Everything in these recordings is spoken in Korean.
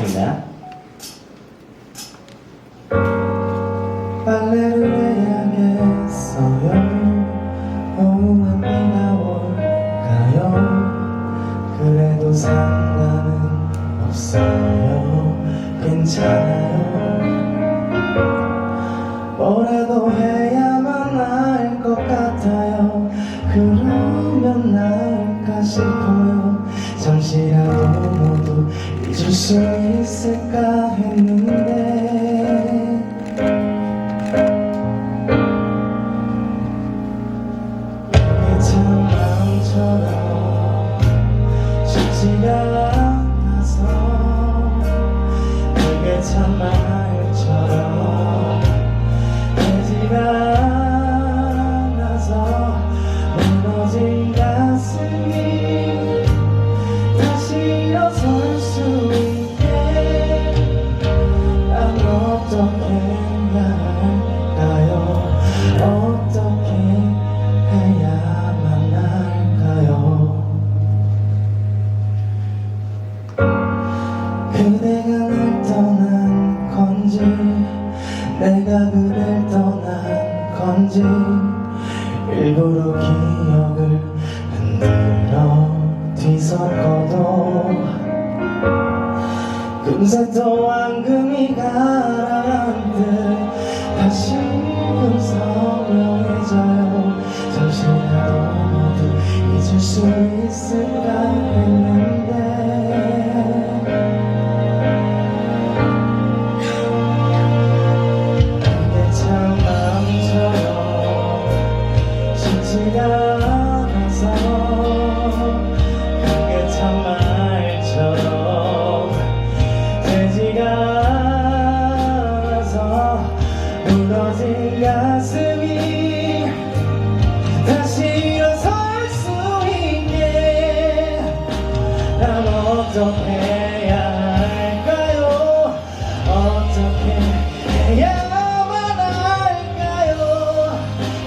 듣겠습니다. 빨래를 해야겠어요? 오후만 비가 올까요? 그래도 상관은 없어요. 괜찮아요? 뭐라도 해야만 나을 것 같아요. 그러면 나을까 싶어요. 잠시라도 수 있을까 했는데 그대가 날 떠난 건지 내가 그댈 떠난 건지 일부러 기억을 흔들어 뒤섞어도 또 앙금 무너진 가슴이 다시 일어설 수 있게 난 어떻게 해야 할까요? 어떻게 해야만 할까요?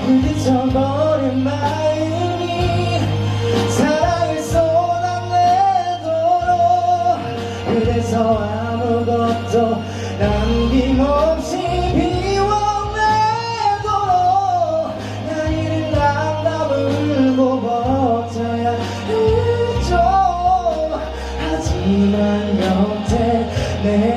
부딪혀버린 마음이 사랑을 쏟아내도록 그래서 아무것도 남김없이 하지만 여태 내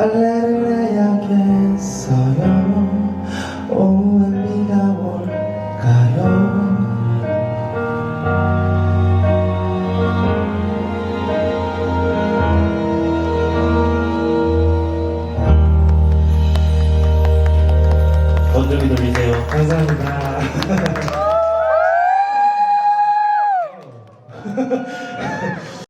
빨래를 해야겠어요? 오후엔 비가 올까요? 원점이 돌리세요. 감사합니다.